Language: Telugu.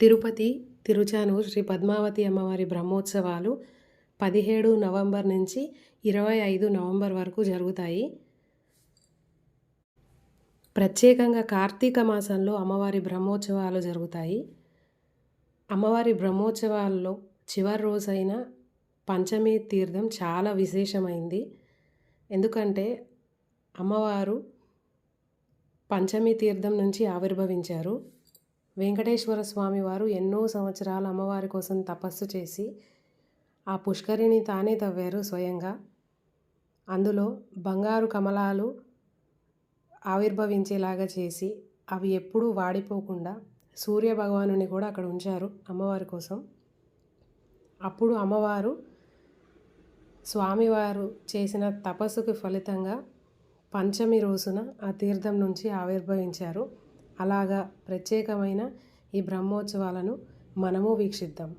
తిరుపతి తిరుచాను శ్రీ పద్మావతి అమ్మవారి బ్రహ్మోత్సవాలు పదిహేడు నవంబర్ నుంచి ఇరవై ఐదు నవంబర్ వరకు జరుగుతాయి. ప్రత్యేకంగా కార్తీక మాసంలో అమ్మవారి బ్రహ్మోత్సవాలు జరుగుతాయి. అమ్మవారి బ్రహ్మోత్సవాల్లో చివరి రోజైన పంచమి తీర్థం చాలా విశేషమైంది. ఎందుకంటే అమ్మవారు పంచమి తీర్థం నుంచి ఆవిర్భవించారు. వెంకటేశ్వర స్వామి వారు ఎన్నో సంవత్సరాలు అమ్మవారి కోసం తపస్సు చేసి ఆ పుష్కరిణి తానే తవ్వారు స్వయంగా. అందులో బంగారు కమలాలు ఆవిర్భవించేలాగా చేసి అవి ఎప్పుడూ వాడిపోకుండా సూర్య భగవానుని కూడా అక్కడ ఉంచారు అమ్మవారి కోసం. అప్పుడు అమ్మవారు స్వామివారు చేసిన తపస్సుకు ఫలితంగా పంచమి రోజున ఆ తీర్థం నుంచి ఆవిర్భవించారు. అలాగా ప్రత్యేకమైన ఈ బ్రహ్మోత్సవాలను మనము వీక్షిద్దాం.